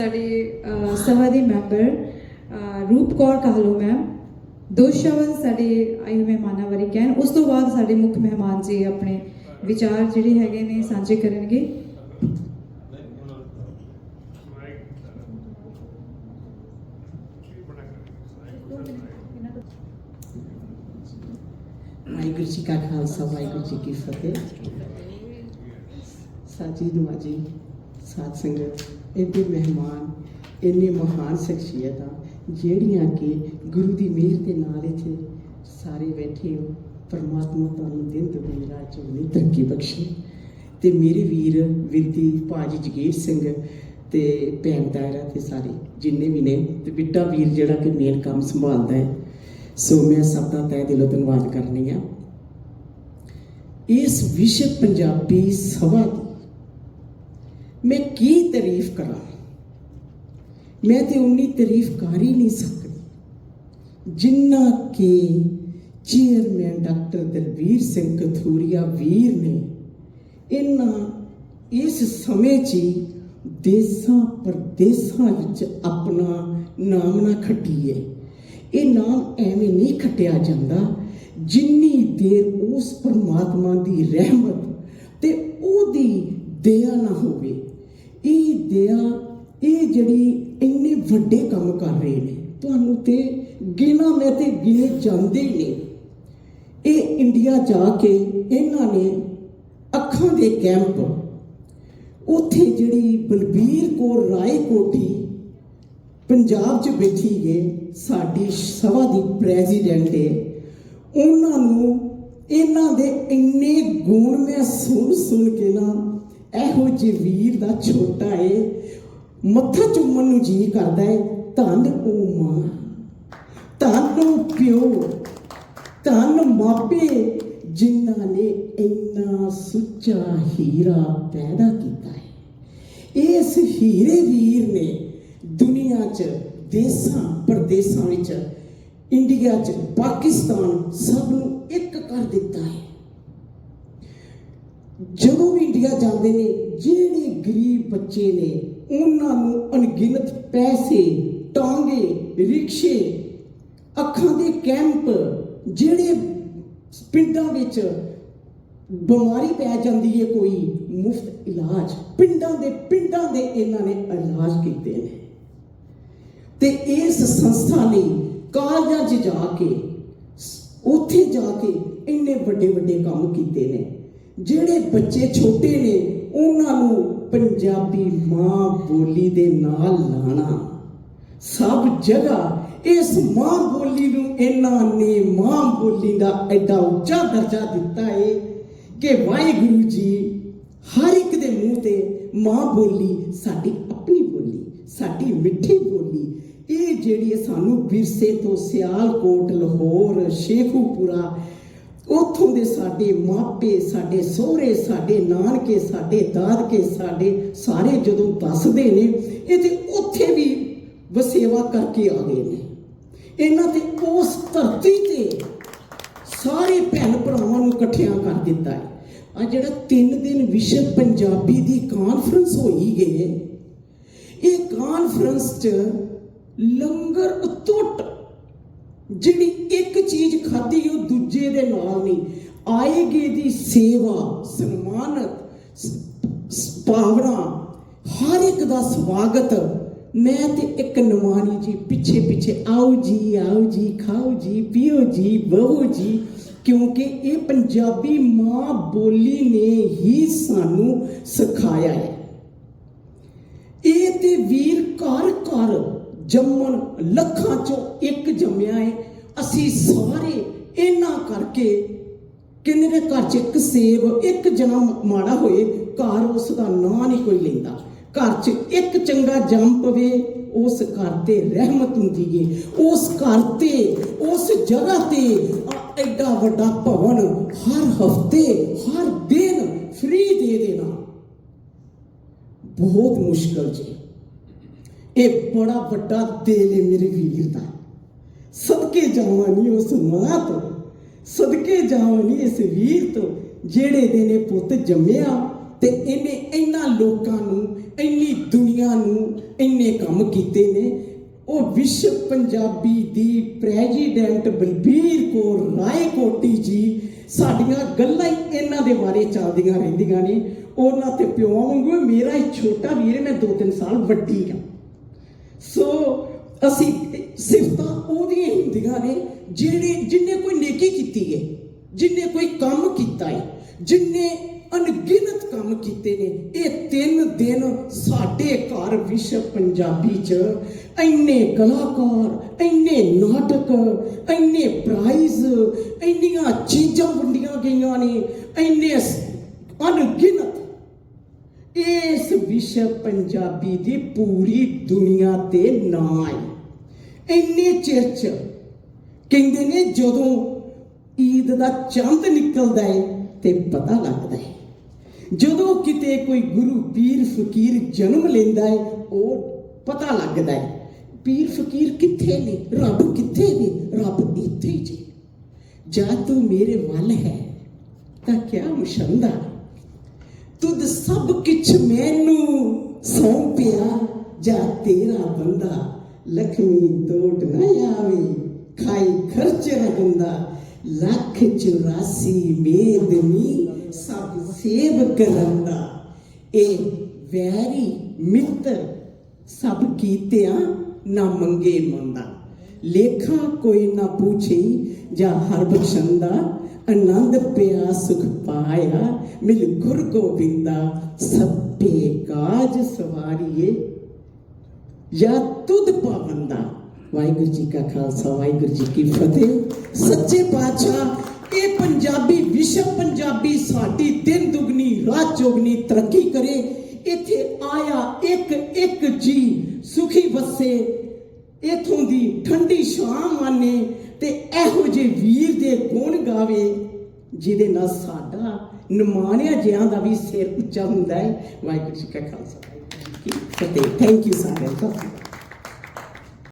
ਸਾਡੇ ਸਭਾ ਦੇ ਮੈਂਬਰ ਅਹ, ਰੂਪ ਕੌਰ ਕਾਹਲੋ ਮੈਮ ਦੋ ਸ਼ਬਦ ਸਾਡੇ ਆਏ ਮਹਿਮਾਨਾਂ ਬਾਰੇ ਕਹਿਣ। ਉਸ ਤੋਂ ਬਾਅਦ ਸਾਡੇ ਮੁੱਖ ਮਹਿਮਾਨ ਜੀ ਆਪਣੇ ਵਿਚਾਰ ਜਿਹੜੇ ਹੈਗੇ ਨੇ ਸਾਂਝੇ ਕਰਨਗੇ। ਵਾਹਿਗੁਰੂ ਜੀ ਕਾ ਖਾਲਸਾ ਵਾਹਿਗੁਰੂ ਜੀ ਕੀ ਫਤਿਹ। ਸਾਜੀ ਨਵਾਜੀ ਸਾਧ ਸੰਗਤ ਇਹਦੇ ਮਹਿਮਾਨ, ਇੰਨੇ ਮਹਾਨ ਸ਼ਖਸੀਅਤਾਂ, ਜਿਹੜੀਆਂ ਕਿ ਗੁਰੂ ਦੀ ਮਿਹਰ ਦੇ ਨਾਲ ਇੱਥੇ ਸਾਰੇ ਬੈਠੇ ਹੋ, ਪਰਮਾਤਮਾ ਤੁਹਾਨੂੰ ਦਿਨ ਦੁਗਣੀ, ਰਾਤ ਚੌਗੁਣੀ ਤਰੱਕੀ ਬਖਸ਼ੇ। ਤੇ ਮੇਰੇ ਵੀਰ ਵਿਰਦੀ ਭਾਜੀ ਜਗੀਰ ਸਿੰਘ ਤੇ ਭੈਣ ਦਾਇਰਾ ਤੇ ਸਾਰੇ ਜਿੰਨੇ ਵੀ ਨੇ, ਤੇ ਬਿੱਟਾ ਵੀਰ ਜਿਹੜਾ ਕਿ ਮੇਨ ਕੰਮ ਸੰਭਾਲਦਾ ਹੈ। ਸੋ ਮੈਂ ਸਭ ਦਾ ਤਹਿ ਦਿਲੋਂ ਧੰਨਵਾਦ ਕਰਨੀ ਆ ਇਸ ਵਿਸ਼ਵ ਪੰਜਾਬੀ ਸਭਾ ਦੀ ਤਾਰੀਫ ਕਰਾਂ। ਮੈਂ ਤੇ ਉਨੀ ਤਾਰੀਫ ਕਰ ਹੀ ਨਹੀਂ ਸਕਦੀ। ਜਿੰਨਾ ਕਿ ਚੇਅਰਮੈਨ ਡਾਕਟਰ ਦਲਵੀਰ ਸਿੰਘ ਕਥੂਰੀਆ ਵੀਰ ਨੇ ਇਹਨਾਂ ਇਸ ਸਮੇਂ 'ਚ ਦੇਸਾਂ ਪ੍ਰਦੇਸਾਂ ਵਿੱਚ ਆਪਣਾ ਨਾਮ ਨਾ ਖੱਟੀਏ। ਇਹ ਨਾਮ ਐਵੇਂ ਨਹੀਂ ਖੱਟਿਆ ਜਾਂਦਾ ਜਿੰਨੀ ਦੇਰ ਉਸ ਪਰਮਾਤਮਾ ਦੀ ਰਹਿਮਤ ਤੇ ਉਹਦੀ ਦਇਆ ਨਾ ਹੋਵੇ। ਇਹ ਦਇਆ ਇਹ ਜਿਹੜੀ ਇੰਨੇ ਵੱਡੇ ਕੰਮ ਕਰ ਰਹੇ ਨੇ, ਤੁਹਾਨੂੰ ਤੇ ਗਿਣਾ ਮੈਂ ਤੇ ਗਿਣੇ ਜਾਂਦੇ ਹੀ ਨੇ ਇਹ ਇੰਡੀਆ ਜਾ ਕੇ ਇਹਨਾਂ ਨੇ ਅੱਖਾਂ ਦੇ ਕੈਂਪ, ਉੱਥੇ ਜਿਹੜੀ ਬਲਬੀਰ ਕੌਰ ਰਾਏ ਕੋਟੀ ਪੰਜਾਬ 'ਚ ਬੈਠੀ ਗਏ ਸਾਡੀ ਸਭਾ ਦੀ ਪ੍ਰੈਜ਼ੀਡੈਂਟ ਏ, ਉਹਨਾਂ ਨੂੰ ਇਹਨਾਂ ਦੇ ਇੰਨੇ ਗੁਣ ਮੈਂ ਸੁਣ ਸੁਣ ਕੇ ਨਾ ਇਹੋ ਜਿਹੇ ਵੀਰ ਦਾ ਛੋਟਾ ਏ, ਮੱਥਾ ਚੁੰਮਣ ਨੂੰ ਜੀ ਕਰਦਾ ਏ, ਧੰਨ ਉਹ ਮਾਂ, ਧੰਨ ਉਹ ਪਿਓ, ਧੰਨ ਮਾਪੇ ਜਿਨ੍ਹਾਂ ਨੇ ਇੰਨਾ ਸੁੱਚਾ ਹੀਰਾ ਪੈਦਾ ਕੀਤਾ ਹੈ ਇਸ ਹੀਰੇ ਵੀਰ ਨੇ ਦੁਨੀਆ 'ਚ, ਦੇਸਾਂ, ਪ੍ਰਦੇਸਾਂ ਵਿੱਚ, ਇੰਡੀਆ 'ਚ, ਪਾਕਿਸਤਾਨ ਸਭ ਨੂੰ ਇੱਕ ਕਰ ਦਿੱਤਾ ਹੈ ਜਦੋਂ ਵੀ ਇੰਡੀਆ ਜਾਂਦੇ ਨੇ, ਜਿਹੜੇ ਗਰੀਬ ਬੱਚੇ ਨੇ, ਉਹਨਾਂ ਨੂੰ ਅਣਗਿਣਤ ਪੈਸੇ, ਟਾਂਗੇ, ਰਿਕਸ਼ੇ, ਅੱਖਾਂ ਦੇ ਕੈਂਪ, ਜਿਹੜੇ ਪਿੰਡਾਂ ਵਿੱਚ ਬਿਮਾਰੀ ਪੈ ਜਾਂਦੀ ਹੈ ਕੋਈ, ਮੁਫਤ ਇਲਾਜ। ਪਿੰਡਾਂ ਦੇ ਪਿੰਡਾਂ ਦੇ ਇਹਨਾਂ ਨੇ ਇਲਾਜ ਕੀਤੇ ਨੇ। ਤੇ ਇਸ ਸੰਸਥਾ ਨੇ ਕਾਲਜਾਂ 'ਚ ਜਾ ਕੇ, ਉੱਥੇ ਜਾ ਕੇ ਇੰਨੇ ਵੱਡੇ ਵੱਡੇ ਕੰਮ ਕੀਤੇ ਨੇ। ਜਿਹੜੇ ਬੱਚੇ ਛੋਟੇ ਨੇ, ਉਹਨਾਂ ਨੂੰ ਪੰਜਾਬੀ ਮਾਂ ਬੋਲੀ ਦੇ ਨਾਲ ਲਾਣਾ। ਸਭ ਜਗ੍ਹਾ ਇਸ ਮਾਂ ਬੋਲੀ ਨੂੰ ਇਹਨਾਂ ਨੇ ਮਾਂ ਬੋਲੀ ਦਾ ਐਡਾ ਉੱਚਾ ਦਰਜਾ ਦਿੱਤਾ ਏ ਕਿ ਵਾਹਿਗੁਰੂ ਜੀ ਹਰ ਇੱਕ ਦੇ ਮੂੰਹ ਤੇ ਮਾਂ ਬੋਲੀ, ਸਾਡੀ ਆਪਣੀ ਬੋਲੀ, ਸਾਡੀ ਮਿੱਠੀ ਬੋਲੀ। ਇਹ ਜਿਹੜੀ ਸਾਨੂੰ ਵਿਰਸੇ ਤੋਂ ਸਿਆਲਕੋਟ, ਲਾਹੌਰ, ਸ਼ੇਖੂਪੁਰਾ ਉੱਥੋਂ ਦੇ ਸਾਡੇ ਮਾਪੇ, ਸਾਡੇ ਸਹੁਰੇ, ਸਾਡੇ ਨਾਨਕੇ, ਸਾਡੇ ਦਾਦਕੇ, ਸਾਡੇ ਸਾਰੇ ਜਦੋਂ ਦੱਸਦੇ ਨੇ, ਇਹ ਤੇ ਉੱਥੇ ਵੀ ਵਸੇਵਾ ਕਰਕੇ ਆ ਗਏ ਨੇ। ਇਹਨਾਂ ਤੇ ਉਸ ਧਰਤੀ ਤੇ ਸਾਰੇ ਭੈਣ ਭਰਾਵਾਂ ਨੂੰ ਇਕੱਠਿਆਂ ਕਰ ਦਿੱਤਾ ਹੈ। ਆ ਜਿਹੜਾ 3 ਦਿਨ ਵਿਸ਼ਵ ਪੰਜਾਬੀ ਦੀ ਕਾਨਫਰੰਸ ਹੋਈ ਗਈ ਇਹ ਕਾਨਫਰੰਸ 'ਚ ਲੰਗਰ ਅਤੁੱਟ ਜਿਹੜੀ ਇੱਕ ਚੀਜ਼ ਖਾਧੀ ਉਹ ਦੂਜੇ ਦੇ ਨਾਲ ਨਹੀਂ। ਆਏਗੇ ਦੀ ਸੇਵਾ, ਸਨਮਾਨਤ ਭਾਵਨਾ ਹਰ ਇੱਕ ਦਾ ਸਵਾਗਤ। ਮੈਂ ਤੇ ਇੱਕ ਨਮਾਨੀ ਜੀ ਪਿੱਛੇ ਪਿੱਛੇ, ਆਓ ਜੀ ਆਓ ਜੀ, ਖਾਓ ਜੀ, ਪੀਓ ਜੀ ਬਹੋ ਜੀ, ਕਿਉਂਕਿ ਇਹ ਪੰਜਾਬੀ ਮਾਂ ਬੋਲੀ ਨੇ ਹੀ ਸਾਨੂੰ ਸਿਖਾਇਆ ਹੈ। ਇਹ ਤੇ ਵੀਰ ਘਰ ਘਰ ਜੰਮਣ ਲੱਖਾਂ ਚੋਂ ਇੱਕ ਜੰਮਿਆ ਹੈ ਅਸੀਂ ਸਾਰੇ ਇਹਨਾਂ ਕਰਕੇ ਕਹਿੰਦੇ ਨੇ ਘਰ 'ਚ ਇੱਕ ਸੇਬ, ਇੱਕ ਜਨਾ ਮਾੜਾ ਹੋਏ, ਘਰ ਉਸ ਦਾ ਨਾਂ ਨਹੀਂ ਕੋਈ ਲੈਂਦਾ। ਘਰ 'ਚ ਇੱਕ ਚੰਗਾ ਜੰਮ ਪਵੇ, ਉਸ ਘਰ ਤੇ ਰਹਿਮਤ ਹੁੰਦੀ ਏ। ਉਸ ਘਰ ਤੇ, ਉਸ ਜਗ੍ਹਾ ਤੇ ਐਡਾ ਵੱਡਾ ਭਵਨ ਹਰ ਹਫ਼ਤੇ, ਹਰ ਦਿਨ ਫ੍ਰੀ ਦੇ ਦੇਣਾ। ਬਹੁਤ ਮੁਸ਼ਕਲ ਜੀ। ਇਹ ਬੜਾ ਵੱਡਾ ਦਿਲ ਹੈ ਮੇਰੇ ਵੀਰ ਦਾ। ਸਦਕੇ ਜਾਵਾਂ ਨਹੀਂ ਉਸ ਮਾਂ ਤੋਂ ਸਦਕੇ ਜਾਵਾਂ ਨਹੀਂ ਇਸ ਵੀਰ ਤੋਂ ਜਿਹੜੇ ਦਿਨ ਇਹ ਪੁੱਤ ਜੰਮਿਆ ਤੇ ਇਹਨੇ ਇਹਨਾਂ ਲੋਕਾਂ ਨੂੰ ਇੰਨੀ ਦੁਨੀਆ ਨੂੰ ਇੰਨੇ ਕੰਮ ਕੀਤੇ ਨੇ। ਉਹ ਵਿਸ਼ਵ ਪੰਜਾਬੀ ਦੀ ਪ੍ਰੈਜ਼ੀਡੈਂਟ ਬਲਬੀਰ ਕੌਰ ਰਾਏਕੋਟੀ ਜੀ ਸਾਡੀਆਂ ਗੱਲਾਂ ਹੀ ਇਹਨਾਂ ਦੇ ਬਾਰੇ ਚੱਲਦੀਆਂ ਰਹਿੰਦੀਆਂ ਨੇ। ਉਹਨਾਂ ਤੇ ਪਿਓ ਵਾਂਗੂ ਮੇਰਾ ਹੀ ਛੋਟਾ ਵੀਰ ਹੈ, ਮੈਂ 2-3 ਸਾਲ ਵੱਡੀ ਹਾਂ। ਸੋ ਅਸੀਂ ਸਿਫਤਾਂ ਉਹਦੀਆਂ ਹੁੰਦੀਆਂ ਨੇ ਜਿਹੜੇ ਜਿਨਨੇ ਕੋਈ ਨੇਕੀ ਕੀਤੀ ਹੈ ਜਿਨਨੇ ਕੋਈ ਕੰਮ ਕੀਤਾ ਹੈ ਜਿਨਨੇ ਅਣਗਿਣਤ ਕੰਮ ਕੀਤੇ ਨੇ, ਇਹ ਤਿੰਨ ਦਿਨ ਸਾਡੇ ਘਰ ਵਿਸ਼ਵ ਪੰਜਾਬੀ ਚ ਇੰਨੇ ਕਲਾਕਾਰ, ਇੰਨੇ ਨਾਟਕ, ਇੰਨੇ ਪ੍ਰਾਈਜ਼ ਇੰਨੀਆਂ ਚੀਜ਼ਾਂ ਵੰਡੀਆਂ ਗਈਆਂ ਨੇ, ਇੰਨੇ ਅਣਗਿਣਤ ਇਸ ਵਿਸ਼ਵ ਪੰਜਾਬੀ ਦੀ ਪੂਰੀ ਦੁਨੀਆ ਤੇ ਨਾਂ ਹੈ ਇੰਨੇ ਚਿਰ ਚ ਕਹਿੰਦੇ ਨੇ ਜਦੋਂ ਈਦ ਦਾ ਚੰਦ ਨਿਕਲਦਾ ਹੈ ਤੇ ਪਤਾ ਲੱਗਦਾ ਹੈ ਜਦੋਂ ਕਿਤੇ ਕੋਈ ਗੁਰੂ ਪੀਰ ਫਕੀਰ ਜਨਮ ਲੈਂਦਾ ਹੈ ਉਹ ਪਤਾ ਲੱਗਦਾ ਹੈ ਪੀਰ ਫਕੀਰ ਕਿੱਥੇ ਨੇ? ਰੱਬ ਕਿੱਥੇ ਨੇ? ਰੱਬ ਇੱਥੇ ਜੀ। ਜਾਂ ਤੂੰ ਮੇਰੇ ਵੱਲ ਹੈ ਤਾਂ ਕਿਆ ਮੁਸ਼ੰਦਾ? ਤੁਧ ਸਭ ਕਿਛ ਮੈਨੂੰ ਸੌਂਪਿਆ ਜਾ ਤੇਰਾ ਬੰਦਾ ਲਖਮੀ ਤੋਟ ਨਾ ਆਵੇ, ਖਾਈ ਖਰਚ ਰਗੰਦਾ ਲੱਖ 84 ਮੇਦਨੀ ਸਭ ਸੇਵ ਕਰੰਦਾ ਇਹ ਵੈਰੀ ਮਿੱਤਰ, ਸਭ ਕੀਤਿਆਂ ਨਾ ਮੰਗੇ ਮੰਦਾ। ਲੇਖਾ ਕੋਈ ਨਾ ਪੁੱਛੀ, ਜਾਂ ਹਰ ਬਖਸ਼ੰਦਾ ਆਨੰਦ ਪਿਆ ਸੁਖ ਪਾਇਆ। ਮਿਲ ਗੁਰ ਗੋਬਿੰਦਾ, ਸਭੇ ਕਾਜ ਸਵਾਰੀਏ। ਜਾਂ ਤੁਧ ਪਾਵੰਦਾ ਵਾਹਿਗੁਰੂ ਜੀ ਕਾ ਖਾਲਸਾ, ਵਾਹਿਗੁਰੂ ਜੀ ਕੀ ਫਤਿਹ। ਸੱਚੇ ਪਾਤਸ਼ਾਹ, ਇਹ ਪੰਜਾਬੀ ਵਿਸ਼ਵ ਪੰਜਾਬੀ ਸਾਡੀ ਦਿਨ ਦੁਗਣੀ, ਰਾਤ ਚੌਗਣੀ ਤਰੱਕੀ ਕਰੇ। ਇੱਥੇ ਆਇਆ ਇੱਕ ਇੱਕ ਜੀ, ਸੁਖੀ ਵਸੇ ਇਥੋਂ ਦੀ ਠੰਡੀ ਸ਼ਾਮ ਮਾਨੇ ਤੇ ਇਹੋ ਜਿਹੇ ਵੀਰ ਦੇ ਗੁਣ ਗਾਵੇ, ਜਿਹਦੇ ਨਾਲ ਸਾਡਾ ਨਿਮਾਣਿਆ ਜਿਆਂ ਦਾ ਵੀ ਸਿਰ ਉੱਚਾ ਹੁੰਦਾ ਹੈ। ਵਾਹਿਗੁਰੂ ਜੀ ਕਾ ਖਾਲਸਾ। ਫਤਿਹ ਥੈਂਕ ਯੂ ਸਾਰਿਆਂ ਦਾ